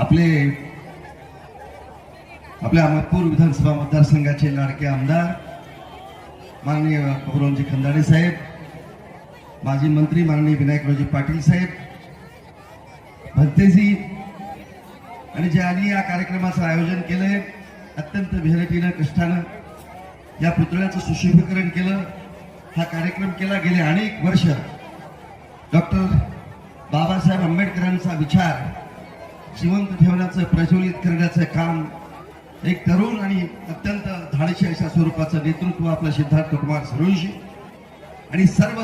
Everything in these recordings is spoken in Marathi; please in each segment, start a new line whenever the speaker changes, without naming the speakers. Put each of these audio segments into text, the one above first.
आपले आपल्या अहमदपूर विधानसभा मतदारसंघाचे लाडके आमदार माननीय बबुरावजी खंदाडे साहेब माजी मंत्री माननीय विनायकरावजी पाटील साहेब भंतेजी आणि ज्यांनी या कार्यक्रमाचं आयोजन केलंय अत्यंत मेहनतीनं कष्टानं या पुतळ्याचं सुशोभीकरण केलं हा कार्यक्रम केला. गेले अनेक वर्ष डॉक्टर बाबासाहेब आंबेडकरांचा विचार जिवंत ठेवण्याचं प्रज्वलित करण्याचं काम एक तरुण आणि अत्यंत धाडशी अशा स्वरूपाचं नेतृत्व आपलं सिद्धार्थ कुमार सरोजी आणि सर्व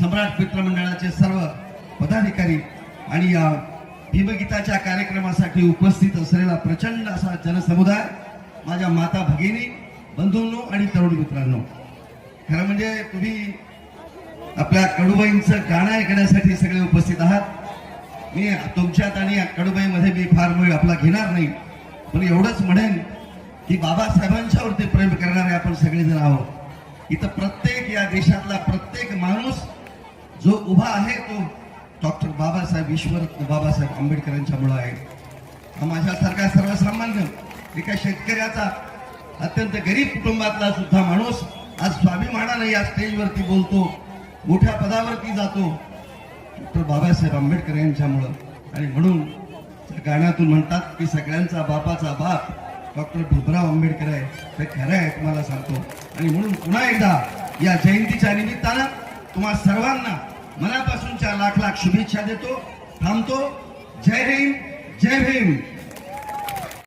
सम्राट मित्रमंडळाचे सर्व पदाधिकारी आणि या भीमगीताच्या कार्यक्रमासाठी उपस्थित असलेला प्रचंड असा जनसमुदाय माझ्या माता भगिनी बंधूंनो आणि तरुण मित्रांनो. खरं म्हणजे तुम्ही आपल्या कडुबाईंचं गाणं ऐकण्यासाठी मी तुमच्यात आणि कडुबाईमध्ये मी फार वेळ आपला घेणार नाही. पण एवढंच म्हणेन की बाबासाहेबांच्यावरती प्रेम करणारे आपण सगळेजण आहोत. इथं प्रत्येक या देशातला प्रत्येक माणूस जो उभा आहे तो डॉक्टर बाबासाहेब ईश्वरत्न बाबासाहेब आंबेडकरांच्यामुळं आहे. हा माझ्यासारखा सर्वसामान्य एका शेतकऱ्याचा अत्यंत गरीब कुटुंबातला सुद्धा माणूस आज स्वाभिमानाने या स्टेजवरती बोलतो मोठ्या पदावरती जातो. डॉक्टर बाबासाहेब आंबेडकर यांच्यामुळं आणि म्हणून गाण्यातून म्हणतात की सगळ्यांचा बापाचा बाप डॉक्टर भीमराव आंबेडकर आहे. हे खरं आहे तुम्हाला सांगतो. आणि म्हणून पुन्हा एकदा या जयंतीच्या निमित्तानं तुम्हा सर्वांना मनापासूनच्या लाख लाख शुभेच्छा देतो थांबतो. जय हिंद जय भीम.